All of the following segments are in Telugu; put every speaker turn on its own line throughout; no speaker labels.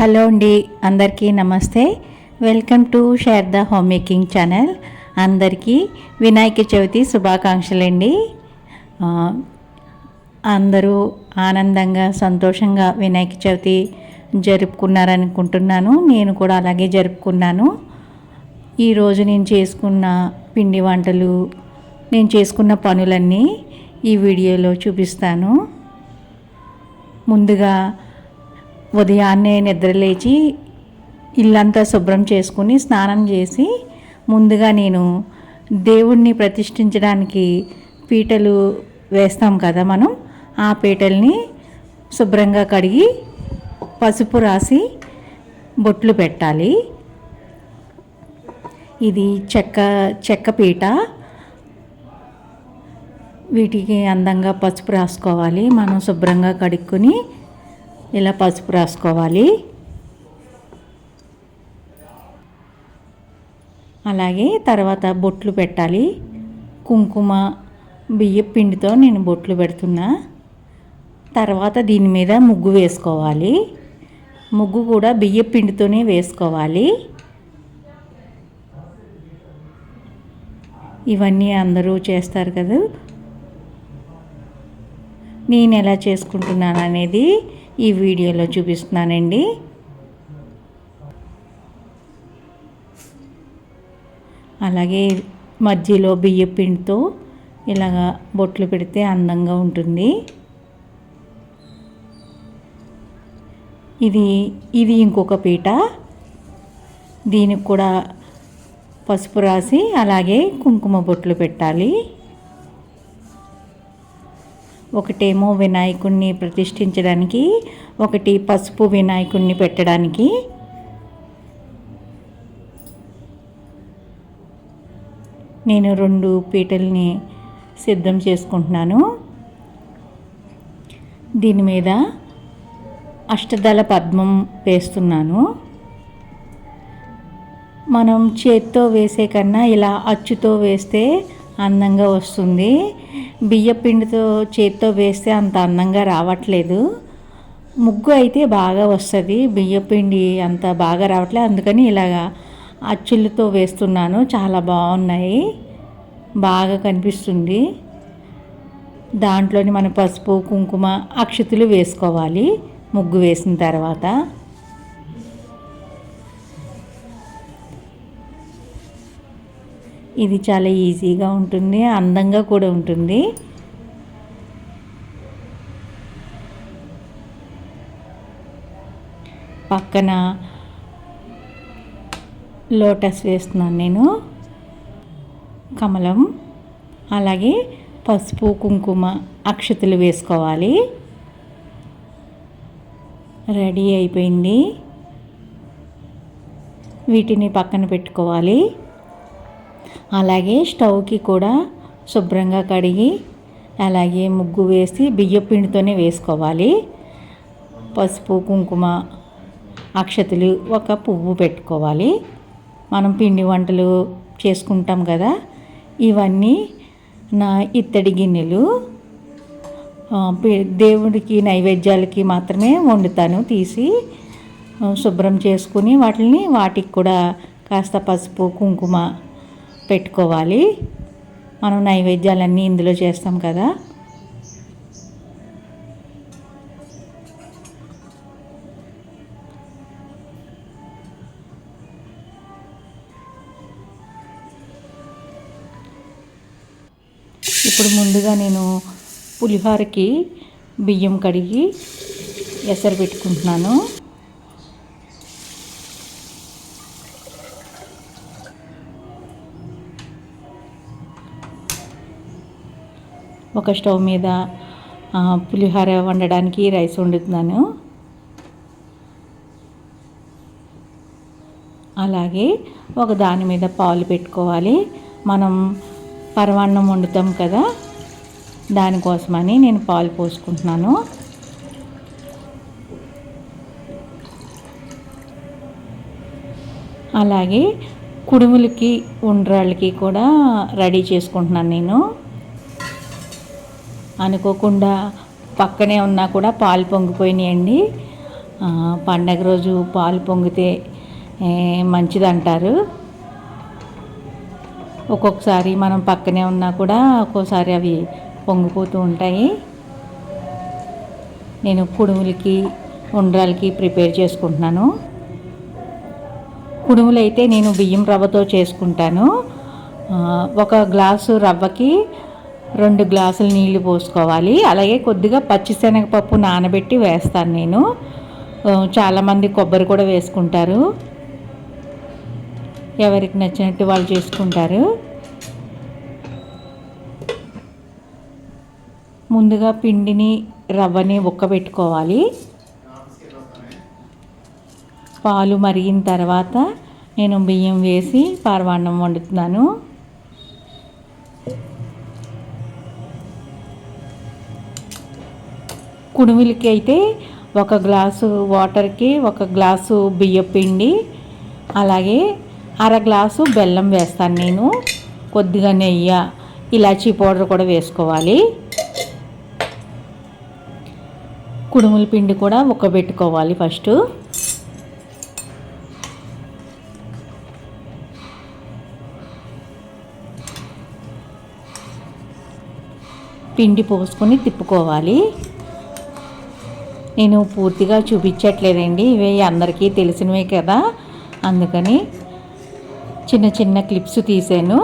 హలో అండి అందరికీ నమస్తే. Welcome to share the home making channel అందరికీ వినాయక చవితి శుభాకాంక్షలండి. అందరూ ఆనందంగా సంతోషంగా వినాయక చవితి జరుపుకున్నారనుకుంటున్నాను. నేను కూడా అలాగే జరుపుకున్నాను. ఈరోజు నేను చేసుకున్న పిండి వంటలు నేను చేసుకున్న పనులన్నీ ఈ వీడియోలో చూపిస్తాను. ముందుగా ఉదయాన్నే నిద్రలేచి ఇల్లంతా శుభ్రం చేసుకుని స్నానం చేసి ముందుగా నేను దేవుణ్ణి ప్రతిష్ఠించడానికి పీటలు వేస్తాం కదా మనం ఆ పీటల్ని శుభ్రంగా కడిగి పసుపు రాసి బొట్లు పెట్టాలి. ఇది చెక్క చెక్క పీట. వీటికి అందంగా పసుపు రాసుకోవాలి. మనం శుభ్రంగా కడుక్కొని ఇలా పసుపు రాసుకోవాలి. అలాగే తర్వాత బొట్లు పెట్టాలి. కుంకుమ బియ్య పిండితో నేను బొట్లు పెడుతున్నా. తర్వాత దీని మీద ముగ్గు వేసుకోవాలి. ముగ్గు కూడా బియ్య పిండితోనే వేసుకోవాలి. ఇవన్నీ అందరూ చేస్తారు కదా. నేను ఎలా చేసుకుంటున్నాను అనేది ఈ వీడియోలో చూపిస్తున్నానండి. అలాగే మధ్యలో బియ్య పిండితో ఇలాగా బొట్లు పెడితే అందంగా ఉంటుంది. ఇది ఇది ఇంకొక పీట. దీనికి కూడా పసుపు రాసి అలాగే కుంకుమ బొట్లు పెట్టాలి. ఒకటేమో వినాయకుడిని ప్రతిష్ఠించడానికి ఒకటి పసుపు వినాయకుడిని పెట్టడానికి. నేను రెండు పీటల్ని సిద్ధం చేసుకుంటున్నాను. దీని మీద అష్టదళ పద్మం వేస్తున్నాను. మనం చేత్తో వేసే కన్నా ఇలా అచ్చుతో వేస్తే అందంగా వస్తుంది. బియ్య పిండితో చేత్తో వేస్తే అంత అందంగా రావట్లేదు. ముగ్గు అయితే బాగా వస్తుంది. బియ్య పిండి అంత బాగా రావట్లేదు. అందుకని ఇలాగా అచ్చులతో వేస్తున్నాను. చాలా బాగున్నాయి. బాగా కనిపిస్తుంది. దాంట్లోని మన పసుపు కుంకుమ అక్షతులు వేసుకోవాలి. ముగ్గు వేసిన తర్వాత. ఇది చాలా ఈజీగా ఉంటుంది అందంగా కూడా ఉంటుంది. పక్కన లోటస్ వేస్తున్నాను నేను. కమలం అలాగే పసుపు కుంకుమ అక్షతలు వేసుకోవాలి. రెడీ అయిపోయింది. వీటిని పక్కన పెట్టుకోవాలి. అలాగే స్టవ్కి కూడా శుభ్రంగా కడిగి అలాగే ముగ్గు వేసి బియ్య పిండితోనే వేసుకోవాలి. పసుపు కుంకుమ అక్షతలు ఒక పువ్వు పెట్టుకోవాలి. మనం పిండి వంటలు చేసుకుంటాం కదా ఇవన్నీ నా ఇత్తడి గిన్నెలు దేవుడికి నైవేద్యాలకి మాత్రమే వండుతాను. తీసి శుభ్రం చేసుకుని వాటిని వాటికి కూడా కాస్త పసుపు కుంకుమ పెట్టుకోవాలి. మనం నైవేద్యాలన్నీ ఇందులో చేస్తాం కదా. ఇప్పుడు ముందుగా నేను పులిహోరకి బియ్యం కడిగి ఎసరు పెట్టుకుంటున్నాను. ఒక స్టవ్ మీద పులిహోర వండడానికి రైస్ వండుతున్నాను. అలాగే ఒక దాని మీద పాలు పెట్టుకోవాలి. మనం పరమాన్నం వండుతాం కదా దానికోసమని నేను పాలు పోసుకుంటున్నాను. అలాగే కుడుములకి ఉండ్రాళ్ళకి కూడా రెడీ చేసుకుంటున్నాను నేను. అనుకోకుండా పక్కనే ఉన్నా కూడా పాలు పొంగిపోయినాయండి. పండగ రోజు పాలు పొంగితే మంచిదంటారు. ఒక్కొక్కసారి మనం పక్కనే ఉన్నా కూడా ఒక్కోసారి అవి పొంగిపోతూ ఉంటాయి. నేను కుడుములకి ఉండ్రాలకి ప్రిపేర్ చేసుకుంటున్నాను. కుడుములు అయితే నేను బియ్యం రవ్వతో చేసుకుంటాను. ఒక గ్లాసు రవ్వకి రెండు గ్లాసులు నీళ్ళు పోసుకోవాలి. అలాగే కొద్దిగా పచ్చిశనగపప్పు నానబెట్టి వేస్తాను నేను. చాలామంది కొబ్బరి కూడా వేసుకుంటారు. ఎవరికి నచ్చినట్టు వాళ్ళు చేసుకుంటారు. ముందుగా పిండిని రవ్వని ఉక్కబెట్టుకోవాలి పాలు మరిగిన తర్వాత నేను బియ్యం వేసి పారవాన్నం వండుతున్నాను. కుడుమిలికి అయితే ఒక గ్లాసు వాటర్కి ఒక గ్లాసు బియ్యం పిండి అలాగే అర గ్లాసు బెల్లం వేస్తాను నేను కొద్దిగా నెయ్యి ఇలాచీ పౌడర్ కూడా వేసుకోవాలి. కుడుముల పిండి కూడా ఉక్కబెట్టుకోవాలి ఫస్ట్. పిండి పోసుకొని తిప్పుకోవాలి. నేను పూర్తిగా చూపించట్లేదండి. ఇవి అందరికీ తెలిసినవే కదా. అందుకని చిన్న చిన్న క్లిప్స్ తీసాను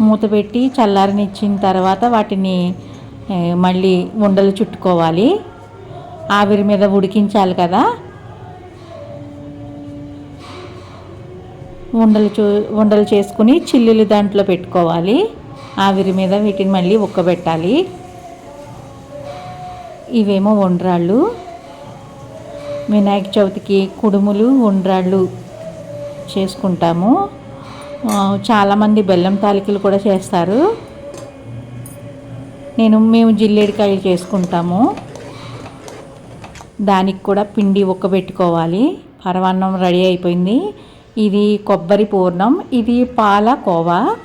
మూత పెట్టి చల్లారనిచ్చిన తర్వాత వాటిని మళ్ళీ ఉండలు చుట్టుకోవాలి. ఆవిరి మీద ఉడికించాలి కదా. ఉండలు చూ ఉండలు చేసుకుని చిల్లులు దాంట్లో పెట్టుకోవాలి. ఆవిరి మీద వీటిని మళ్ళీ ఉక్కబెట్టాలి. ఇవేమో ఉండ్రాళ్ళు. వినాయక చవితికి కుడుములు ఉండ్రాళ్ళు చేసుకుంటాము. చాలామంది బెల్లం తాలికలు కూడా చేస్తారు. నేను మేము జిల్లేడికాయలు చేసుకుంటాము. దానికి కూడా పిండి ఉక్కబెట్టుకోవాలి. పరమాన్నం రెడీ అయిపోయింది. ఇది కొబ్బరి పూర్ణం. ఇది పాల కోవా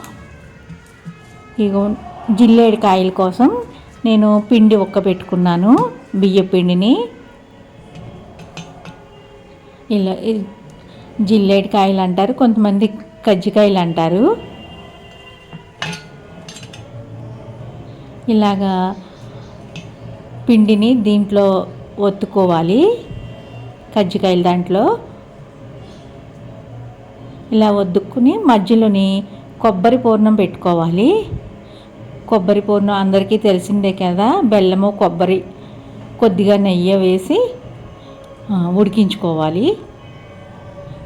ఇగో జిల్లేడికాయల కోసం నేను పిండి ఉక్కబెట్టుకున్నాను బియ్య పిండిని. ఇలా జిల్లేడి కాయలు అంటారు కొంతమంది కజ్జికాయలు అంటారు. ఇలాగా పిండిని దీంట్లో ఒత్తుకోవాలి కజ్జికాయలు దాంట్లో. ఇలా వద్దుకుని మధ్యలోని కొబ్బరి పూర్ణం పెట్టుకోవాలి. కొబ్బరి పూర్ణం అందరికీ తెలిసిందే కదా బెల్లము కొబ్బరి కొద్దిగా నెయ్యి వేసి ఉడికించుకోవాలి.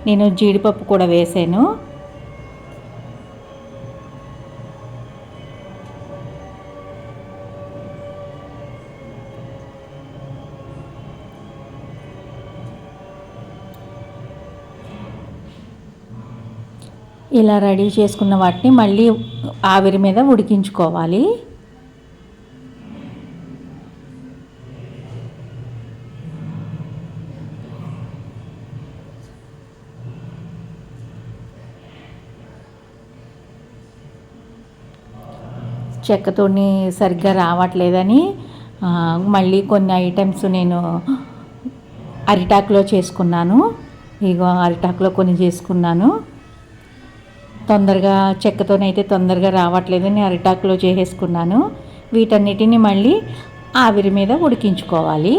నేను జీడిపప్పు కూడా వేసాను. ఇలా రెడీ చేసుకున్న వాటిని మళ్ళీ ఆవిరి మీద ఉడికించుకోవాలి. చెక్కతోని సరిగ్గా రావట్లేదని మళ్ళీ కొన్ని ఐటమ్స్ నేను అరిటాకులో చేసుకున్నాను. ఇగో అరిటాకులో కొన్ని చేసుకున్నాను. తొందరగా చెక్కతోనైతే తొందరగా రావట్లేదని అరిటాకులో చేసేసుకున్నాను. వీటన్నిటిని మళ్ళీ ఆవిరి మీద ఉడికించుకోవాలి.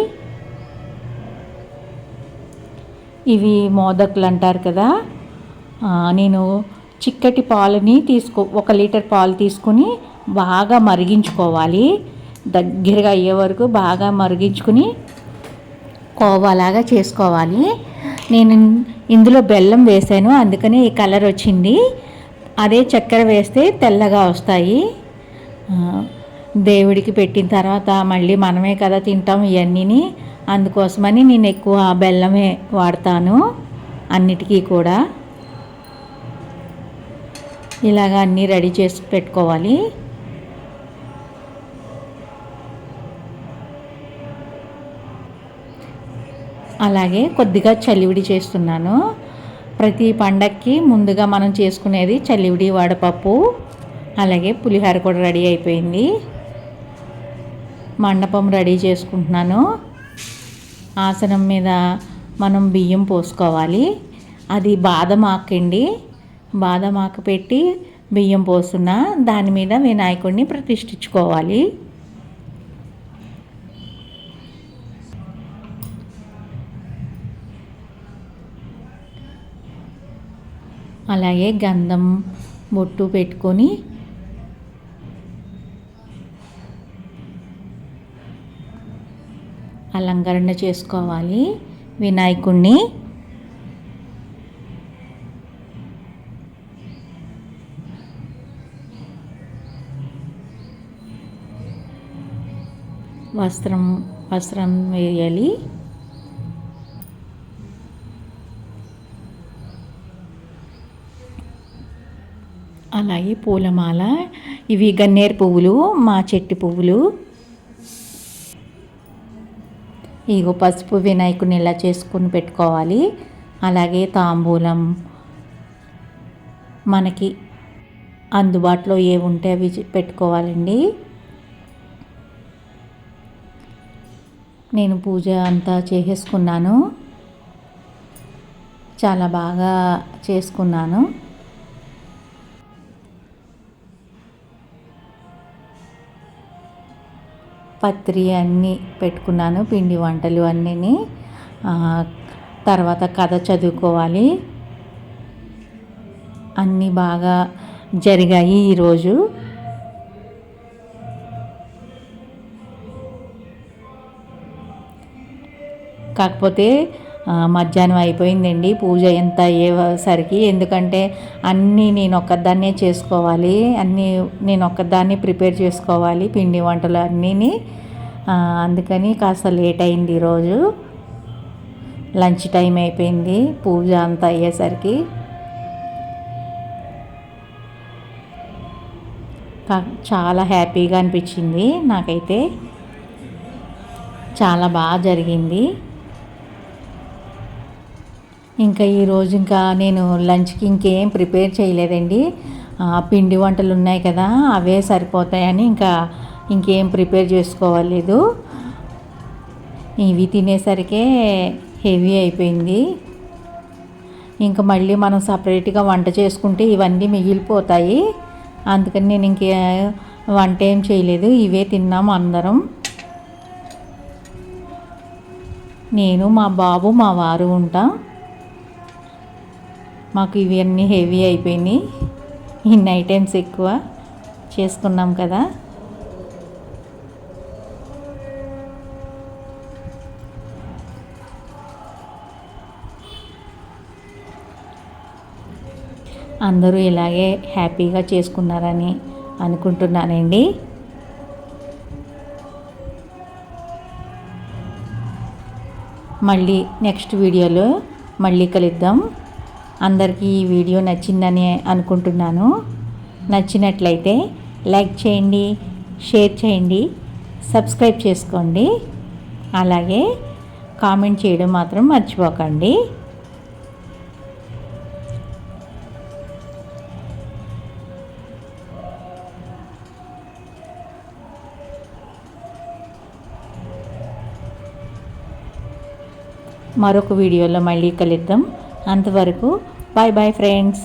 ఇవి మోదకులు అంటారు కదా నేను చిక్కటి పాలని తీసుకో ఒక లీటర్ పాలు తీసుకుని బాగా మరిగించుకోవాలి. దగ్గరగా అయ్యే వరకు బాగా మరిగించుకుని కోవాలాగా చేసుకోవాలి. నేను ఇందులో బెల్లం వేసాను అందుకని ఈ కలర్ వచ్చింది. అదే చక్కెర వేస్తే తెల్లగా వస్తాయి. దేవుడికి పెట్టిన తర్వాత మళ్ళీ మనమే కదా తింటాం ఇవన్నీని అందుకోసమని నేను ఎక్కువ బెల్లమే వాడతాను అన్నిటికీ కూడా. ఇలాగ అన్నీ రెడీ చేసి పెట్టుకోవాలి. అలాగే కొద్దిగా చలివిడి చేస్తున్నాను. ప్రతి పండక్కి ముందుగా మనం చేసుకునేది చలివిడి వడపప్పు అలాగే పులిహోర కూడా రెడీ అయిపోయింది. మండపం రెడీ చేసుకుంటున్నాను. ఆసనం మీద మనం బియ్యం పోసుకోవాలి. అది బాదం ఆకండి. బాదం ఆకు పెట్టి బియ్యం పోస్తున్నా దాని మీద వినాయకుడిని ప్రతిష్ఠించుకోవాలి. అలాగే గంధం బొట్టు పెట్టుకొని అలంకరణ చేసుకోవాలి వినాయకుణ్ణి. వస్త్రం వస్త్రం వేయాలి. అలాగే పూలమాల ఇవి గన్నేరు పువ్వులు మా చెట్టు పువ్వులు. ఇగో పసుపు వినాయకుని ఇలా చేసుకుని పెట్టుకోవాలి. అలాగే తాంబూలం మనకి అందుబాటులో ఏ ఉంటే అవి పెట్టుకోవాలండి. నేను పూజ అంతా చేసేసుకున్నాను. చాలా బాగా చేసుకున్నాను. పత్రి అన్నీ పెట్టుకున్నాను పిండి వంటలు అన్నీ తర్వాత కథ చదువుకోవాలి. అన్నీ బాగా జరిగాయి ఈరోజు. కాకపోతే మధ్యాహ్నం అయిపోయిందండి. పూజ ఎంత అయ్యేసరికి ఎందుకంటే అన్నీ నేను ఒక్కదాన్నే చేసుకోవాలి. అన్నీ నేను ఒక్కదాన్ని ప్రిపేర్ చేసుకోవాలి. పిండి వంటలు అన్నీని. అందుకని కాస్త లేట్ అయింది ఈరోజు. లంచ్ టైం అయిపోయింది. పూజ అంతా అయ్యేసరికి. చాలా హ్యాపీగా అనిపించింది నాకైతే. చాలా బాగా జరిగింది. ఇంకా ఈరోజు ఇంకా నేను లంచ్కి ఇంకేం ప్రిపేర్ చేయలేదండి. పిండి వంటలు ఉన్నాయి కదా అవే సరిపోతాయని ఇంకా ఇంకేం ప్రిపేర్ చేసుకోవాలేదు. ఇవి తినేసరికే హెవీ అయిపోయింది. ఇంకా మళ్ళీ మనం సపరేట్గా వంట చేసుకుంటే ఇవన్నీ మిగిలిపోతాయి. అందుకని నేను ఇంకే వంట ఏం చేయలేదు ఇవే తిన్నాము అందరం. నేను మా బాబు మా వారు ఉంటాం. మాకు ఇవన్నీ హెవీ అయిపోయినాయి. ఇన్ని ఐటమ్స్ ఎక్కువ చేసుకున్నాం కదా. అందరూ ఇలాగే హ్యాపీగా చేసుకున్నారని అనుకుంటున్నానండి. మళ్ళీ నెక్స్ట్ వీడియోలో మళ్ళీ కలుద్దాం. అందరికీ ఈ వీడియో నచ్చిందని అనుకుంటున్నాను. నచ్చినట్లయితే లైక్ చేయండి షేర్ చేయండి సబ్స్క్రైబ్ చేసుకోండి. అలాగే కామెంట్ చేయడం మాత్రం మర్చిపోకండి. మరొక వీడియోలో మళ్ళీ కలుద్దాం. అంతవరకు బాయ్ బాయ్ ఫ్రెండ్స్.